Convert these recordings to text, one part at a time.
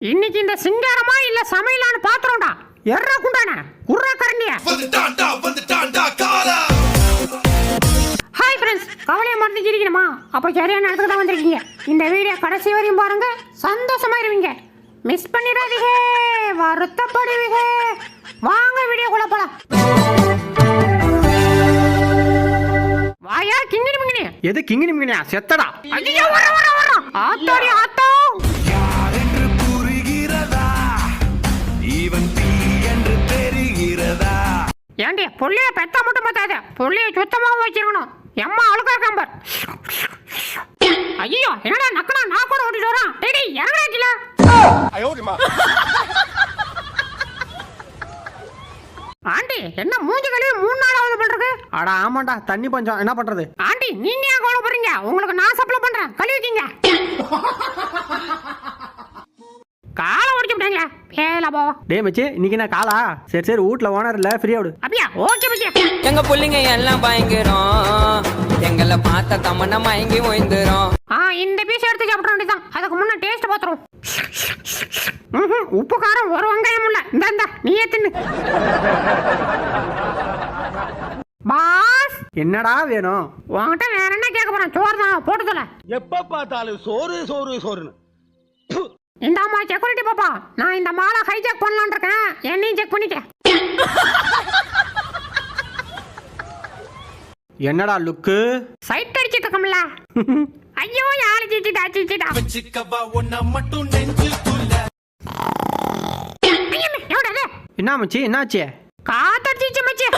இன்னைக்கு இந்த சிங்காரமா இல்ல சமையலான்னு பாத்துறோம்டா. எர்ரா குண்டான குர்ரா கரண்டியா. வந்துட்டான்டா வந்துட்டான்டா காலா. ஹாய் ஃப்ரெண்ட்ஸ் கவலையை மறந்து சிரிக்கணுமா அப்போ சரியான இடத்துக்கு தான் வந்திருக்கீங்க. இந்த வீடியோ கடைசி வரையும் பாருங்க. சந்தோஷமா இருவீங்க. மிஸ் பண்ணிடாதீங்க. வருத்தப்படுவீங்க. வாங்க வீடியோக்குள்ள போலாம். வாயா கிங்கினி மிங்கினி. எது கிங்கினி மிங்கினியா? செத்தடா. ஐயோ வர வர வர ஆத்தாடி ஆத்தா. ஏண்டி புள்ளைய பெத்தா மட்டும் பத்தாத புள்ளைய சுத்தமாவும் வச்சிருக்கணும். எம்மா அழுக்கா கம்பர். ஐயோ என்னடா நக்கனா நான் கூட ஓட்டிட்டு வரான் டேய் டேய் இறங்கடா கீழே ஆண்டி என்ன மூஞ்சி கழுவி மூணு நாள் ஆகுது பண்றது அட ஆமாண்டா தண்ணி பஞ்சம். என்ன பண்றது? ஆண்டி நீங்க ஏன் கவலைப்படுறீங்க உங்களுக்கு நான் சப்ளை பண்றேன். கழுவிக்கிங்க. காலை ஒடிச்சு விட்டாங்க பேல போவா டேய் மச்சி இன்னைக்கு என்ன காலா? சரி சரி வீட்ல ஓனர் இல்ல ஃப்ரீயா விடு. அப்படியா? ஓகே எங்க புள்ளைங்க எல்லாம் பயங்கரம். எங்களை பார்த்த தமன்னா மயங்கி ஓய்ந்துரும். ஆ இந்த பீஸ் எடுத்து சாப்பிட வேண்டியதான் அதுக்கு முன்ன டேஸ்ட் பாத்துரும். ம்ஹும், உப்பு காரம் ஒரு வெங்காயம் இல்ல. இந்த இந்த நீயே தின்னு. பாஸ். என்னடா வேணும்? உன்கிட்ட வேற என்ன கேட்க போறேன்? சோறு தான் போட்டு எப்ப பார்த்தாலும் சோறு சோறு சோறுன்னு. ப்பு. இந்த அம்மா செக்யூரிட்டி பாப்பா. நான் இந்த மாலை ஹைஜாக் பண்ணலாம்னு இருக்கேன். என்னையும் செக் பண்ணிக்க. என்னடா லுக்கு? சைட் அடிச்சிட்டு இருக்கோம்ல. ஐயோ யாரு சிச்சிட்டா சிச்சிட்டா வச்சுக்கவா உன்னை மட்டும் நெஞ்சுக்குள்ள எவ்வளோ அது என்ன மச்சி என்னாச்சு? காத்தடிச்சிச்சு மச்சி.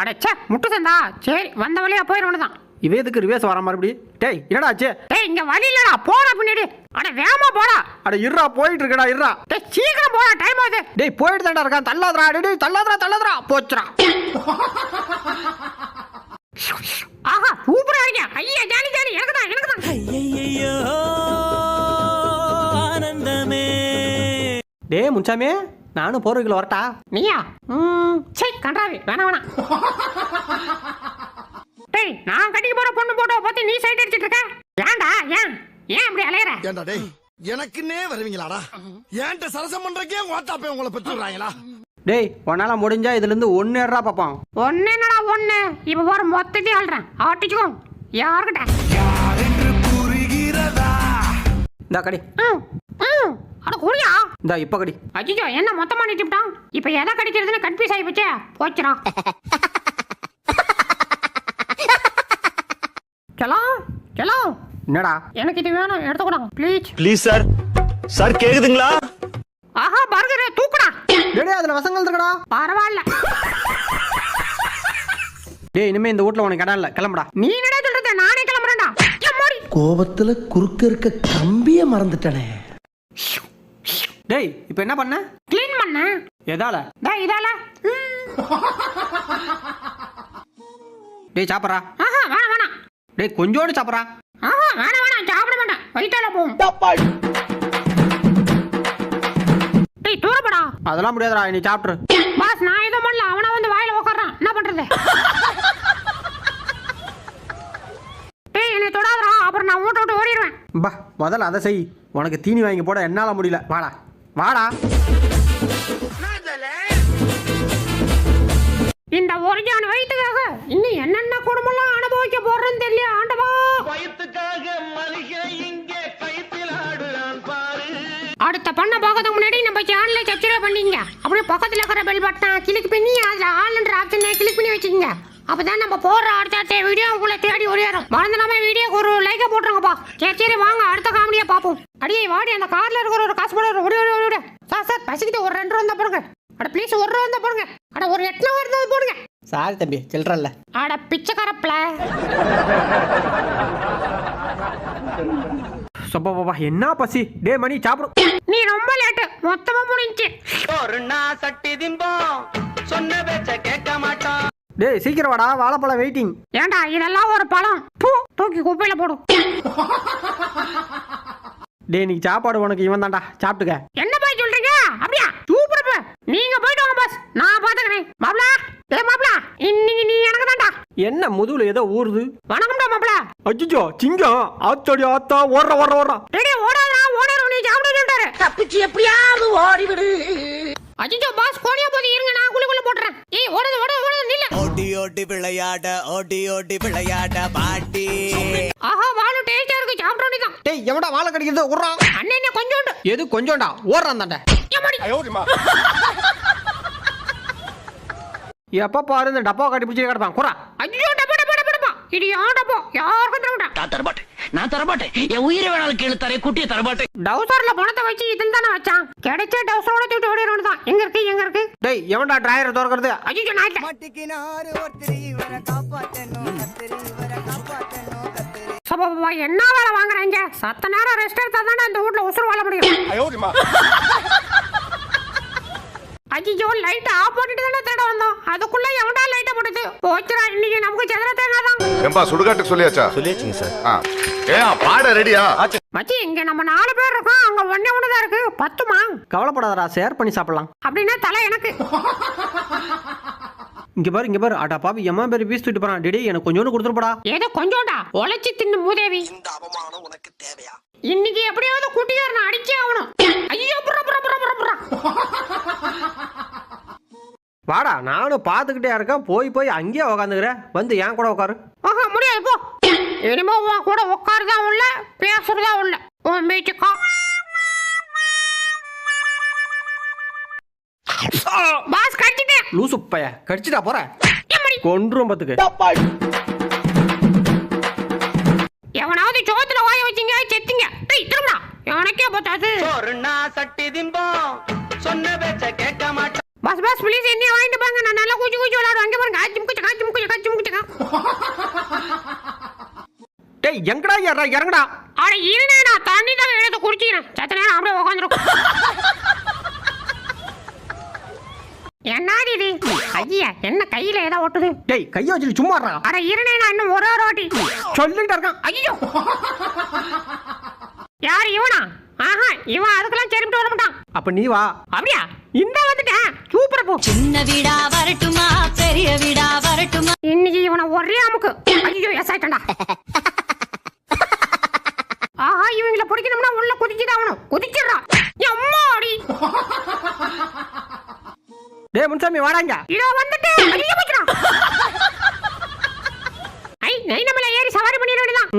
அடச்சே முட்டு சந்தா சரி வந்த வழியா போயிடும் தான் இவ எதுக்கு ரிவேஸ் வர மறுபடி டேய் என்னடா ஆச்சு? டேய் இங்க வழி இல்லடா. போடா பின்னாடி. அட வேகமா போடா. அட இருடா போயிட்டு இருக்கடா இருடா. டேய் சீக்கிரம் போடா டைம் ஆகுது. டேய் போயிட்டு தான்டா இருக்கான். தள்ளாதடா டேய், டேய் தள்ளாதடா தள்ளாதடா. போச்சுடா. ஆஹா சூப்பரா இருக்கீங்க. ஐயா ஜாலி ஜாலி. எனக்கு தான் எனக்கு தான் ஐயையையோ, ஆனந்தமே. டேய் முன்சாமி நானும் போறதுக்குள்ள வரட்டா. நீயா? ம். சே கண்டாவி வேணாம் வேணாம். டேய் நான் கட்டிக்கு போற பொண்ணு போட்டோ பார்த்து நீ சைட் அடிச்சிட்டு இருக்க? ஏன்டா ஏன்? ஏன் இப்படி அலையற? ஏண்டா டேய் எனக்குன்னே வருவீங்களாடா? ஏன்ட்ட சரசம் பண்றக்கே ஓட்டாப்பே உங்களை பெற்றுறாங்களா டேய் உன்னால முடிஞ்சா இதுல இருந்து ஒன்னு ஏறா பாப்பான். ஒன்னு என்னடா ஒண்ணு இப்ப போற மொத்தத்தையும் ஆள்றேன் ஆட்டிச்சுக்கோ யாருக்கிட்ட? இந்த கடி. அட குடியா? இந்த இப்ப கடி. அஜிஜோ என்ன மொத்தமா நிச்சுட்டான் இப்ப எதை கடிக்கிறதுன்னு கன்ஃபியூஸ் ஆகி போச்சே? போச்சுடா. செலோ செலோ என்னடா? எனக்கு இது வேணும் எடுத்துக்கூடா ப்ளீஸ் ப்ளீஸ் சார் சார் கேக்குதுங்களா? ஆஹா பர்கரே தூக்குடா. டேய் அதுல வசங்கள் இருக்கடா. பரவாயில்ல. டேய் இனிமே இந்த வீட்ல உனக்கு இடம் இல்ல. கிளம்புடா. நீ என்னடா சொல்றது? நானே கிளம்புறேன்டா. கோபத்துல குறுக்க இருக்க கம்பிய மறந்துட்டனே. டேய் இப்போ என்ன பண்ண? க்ளீன் பண்ண. எதால? டேய் இதால. டேய் சாப்பிட்றா. ஆஹா டேய் கொஞ்சோடு சாப்பிட்றா. ஆஹா வேணாம் வேணாம் சாப்பிட மாட்டேன். வயிற்றால போகும். டேய் தூரப்படா. அதெல்லாம் முடியாதுடா நீ சாப்பிட்ரு பாஸ் நான் எதுவும் பண்ணல. அவனா வந்து வாயில உட்கார்றான் என்ன பண்றது? டேய் என்னை தொடாதடா. அப்புறம் நான் வீட்டை விட்டு ஓடிடுவேன். பா முதல்ல அதை செய். உனக்கு தீனி வாங்கி போட என்னால முடியல. வாடா. வாடா. இந்த ஒரிஜான வயிற்றுக்காக இன்னும் என்னென்ன குடும்பம்லாம் அனுபவிக்க போறேன்னு தெரியல ஆண்டவா. வயிற்றுக்காக மளிகை இங்கே கயிற்றில் ஆடுறான் பாரு. அடுத்த பண்ண பார்க்கறதுக்கு முன்னாடி நம்ம சேனலை சப்ஸ்கிரைப் பண்ணிங்க அப்படியே பக்கத்துல இருக்கிற பெல் பட்டனை கிளிக் பண்ணி அதுல ஆல்ன்ற ஆப்ஷனை கிளிக் பண்ணி வச்சுக்கோங்க. அப்பதான் நம்ம போடுற அடுத்த வீடியோ உங்களை தேடி ஓடியாரும் மறந்துடாம வீடியோக்கு ஒரு லைக்கை போட்டுருங்கப்பா. சரி சரி வாங்க அடுத்த காமெடியை பார்ப்போம். அடியே வாடி அந்த கார்ல இருக்கிற ஒரு காசு போட ஓடி ஓடி ஓடி ஓடி சார் சார் பசிக்கிட்டு ஒரு ரெண்டு ரூபா போடுங்க. அட ப்ளீஸ் ஒரு ரூபா இருந்தா போடுங்க. அட ஒரு எட்டு ரூபா இருந்தா போடுங்க. சாரி தம்பி சில்லறல்ல அட பிச்சைக்காரப்ல சொப்பா பாப்பா என்ன பசி? டே மணி சாப்பிடு. நீ ரொம்ப லேட்டு மொத்தமா முடிஞ்சு ஒரு நாள் சட்டி திம்போம். சொன்ன பேச்ச கேட்க மாட்டோம். டேய் சீக்கிரம் வாடா வாழைப்பழம் வெயிட்டிங் ஏண்டா இதெல்லாம் ஒரு பழம். பூ தூக்கி குப்பையில போடும் டேய் நீ சாப்பாடு உனக்கு இவன் தான்டா சாப்பிட்டுக்க. என்ன போய் சொல்றீங்க அப்படியா சூப்பர் நீங்க போயிட்டு வாங்க பாஸ் நான் பாத்துக்கிறேன் மாப்ள ஏ மாப்ள இன்னைக்கு நீ எனக்கு தான்டா என்ன முதுகுல ஏதோ ஊறுது? வணக்கம்டா மாப்பிள. அச்சிச்சோ சிங்கம். ஆத்தடி ஆத்தா ஓடுற ஓடுற ஓடுற. ரெடி ஓடாதா ஓடிடும் நீ சாப்பிட சொல்லிட்டாரு. தப்பிச்சு எப்படியாவது ஓடிவிடு. அஜிஜோ பாஸ் கோடியா போது இருங்க நான் குளிக்குள்ள போட்டுறேன். ஏய் ஓடுது ஓடுது ஓடுது நில்ல. ஓடி ஓடி விளையாட ஓடி ஓடி விளையாட பாட்டி. ஆஹா வாழு டேஸ்டா இருக்கு சாப்பிட வேண்டியதான் டேய் எவடா வாழை கடிக்கிறது? விட்றான் அண்ணன் என்ன கொஞ்சோண்டு. எது கொஞ்சோண்டா? ஓடுறான் தாண்ட. எம்மாடி. எப்ப பாரு இந்த டப்பா கட்டி பிடிச்சி கிடப்பான். குறா ஐயோ டப்பா டப்பா டப்பா டப்பா. இது யார் டப்பா. யாருக்கும் தர மாட்டான்? நான் தரமாட்டேன். நான் தரமாட்டேன். என் உயிரை வேணாலும் கேளு தரேன். குட்டியை தரமாட்டேன். டவுசர்ல பணத்தை வச்சு இதில் தானே வச்சான்? கிடைச்ச டவுசரோட தூட்டு ஓடிடணும் தான் எங்க இருக்கு எங்க இருக்கு? டேய் எவன்டா டிராயரை திறக்கிறது? ஐயோ நான். மாட்டிக்கினாரு ஒருத்தர் இவரை காப்பாத்தணும். இவரை சப்பா என்ன வேலை வாங்குறாங்க? சத்த நேரம் ரெஸ்ட் எடுத்தா தானே இந்த வீட்ல உசுறு வாழ முடியும். ஐயோ லைட் ஆஃப் பண்ணிட்டு தானே தேட வந்தோம். அதுக்குள்ள எவன்டா லைட்டை போட்டது போச்சுடா இன்னைக்கு நமக்கு சதுர தேங்காய் தான் ஏம்பா சுடுகாட்டுக்கு சொல்லியாச்சா? சொல்லியாச்சுங்க சார். ஆ. ஏன் பாட ரெடியா மச்சி இங்க நம்ம நாலு பேர் இருக்கோம். அங்க ஒண்ணே ஒண்ணுதான் இருக்கு. பத்துமா? கவலைப்படாதடா ஷேர் பண்ணி சாப்பிடலாம். அப்படின்னா தலை எனக்கு. இங்க பாரு இங்க பாரு. அடா பாப்பி எம்மா பேர் பீஸ் தூக்கிட்டு போறான். டேய் எனக்கு கொஞ்சோண்டு கொடுத்துருப்படா. ஏதோ கொஞ்சோண்டா. உழைச்சி தின்னு மூதேவி. இந்த அவமானம் உனக்கு தேவையா? இன்னைக்கு எப்படியாவது குட்டியார் நான் அடிச்சே ஆகணும். ஐயோ புற புற புற புற புற வாடா நானும் பார்த்துக்கிட்டே இருக்கேன். போய் போய் அங்கேயே உக்காந்துக்கிறேன் வந்து என் கூட உட்காரு ஆஹா முடியாது போ. இனிமே உன் கூட உட்காருதா உள்ள பேசுறதா உள்ள. உன் பேச்சுக்கா பாஸ் கட்டிட்டேன். லூசு பைய. கடிச்சிட்டா போற? கொன்றும் பத்துக்கு. எனக்கே பார்த்தாது சட்டி திம்போம். சொன்ன பேச்ச கேட்க மாட்டேன் பாஸ் பாஸ் ப்ளீஸ் என்ன வாங்கிட்டு போங்க நான் நல்லா கூச்சி கூச்சி விளையாடுவேன். அங்கே பாருங்க. காய்ச்சி முக்கிச்சு காய்ச்சி முக்கிச்சு காய்ச்சி முக்கிச்சு டேய் எங்கடா ஏறா? இறங்கடா. அட இருனே நான் தண்ணி தான் எடுத்து குடிச்சிக்கிறேன். சத்த நேரம் அப்படியே உட்காந்துருக்கும் என்னடி இது? ஐயா என்ன கையில ஏதோ ஒட்டுது? டேய் கையை வச்சுட்டு சும்மா இருடா. அட இருனே நான் இன்னும் ஒரு ஒரு வாட்டி. சொல்லிட்டு இருக்கான். ஐயோ. யார் இவனா? ஆஹா இவன் அதுக்கெல்லாம் சரிப்பட்டு வர மாட்டான். அப்ப நீ வா. அப்படியா? இந்த வந்துட்டேன். சூப்பர் போ. சின்ன வீடா வரட்டுமா? பெரிய வீடா வரட்டுமா? இன்னைக்கு இவனை ஒரே அமுக்கு. ஐயோ எஸ் ஆயிட்டா ஆஹா இவங்கள பிடிக்கணும்னா உள்ள குதிச்சுதான் ஆகணும். குதிச்சிடுறான் அம்மாடி டேய் முன்சாமி வாடாங்க. இதோ வந்துட்டேன். ஐயோ போச்சுடா ஐ நை நம்மள ஏறி சவாரி பண்ணிட வேண்டியதான்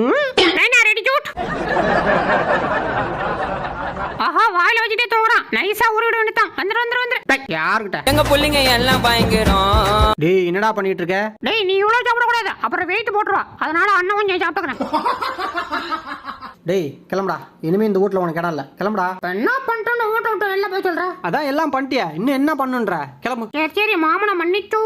ஆஹா வாயில வச்சுட்டே தூங்குறான். நைஸா உருவிட வேண்டியதான் வந்துரு வந்துரு வந்துரு. டேய் யாருக்கிட்ட எங்க புள்ளைங்க எல்லாம் பயங்கரம். டேய் என்னடா பண்ணிட்டு இருக்க டேய் நீ இவ்வளவு சாப்பிட கூடாது அப்புறம் வெயிட் போட்டுருவா. அதனால அண்ணன் கொஞ்சம் சாப்பிட்டுக்கிறேன். டேய் கிளம்புடா. இனிமே இந்த வீட்ல உனக்கு இடம் இல்ல. கிளம்புடா. என்ன பண்ணிட்டு வீட்டை விட்டு வெளில போய் சொல்ற? அதான் எல்லாம் பண்ணிட்டியா? இன்னும் என்ன பண்ணுன்ற? கிளம்பு. சரி சரி மாமனை மன்னிச்சு.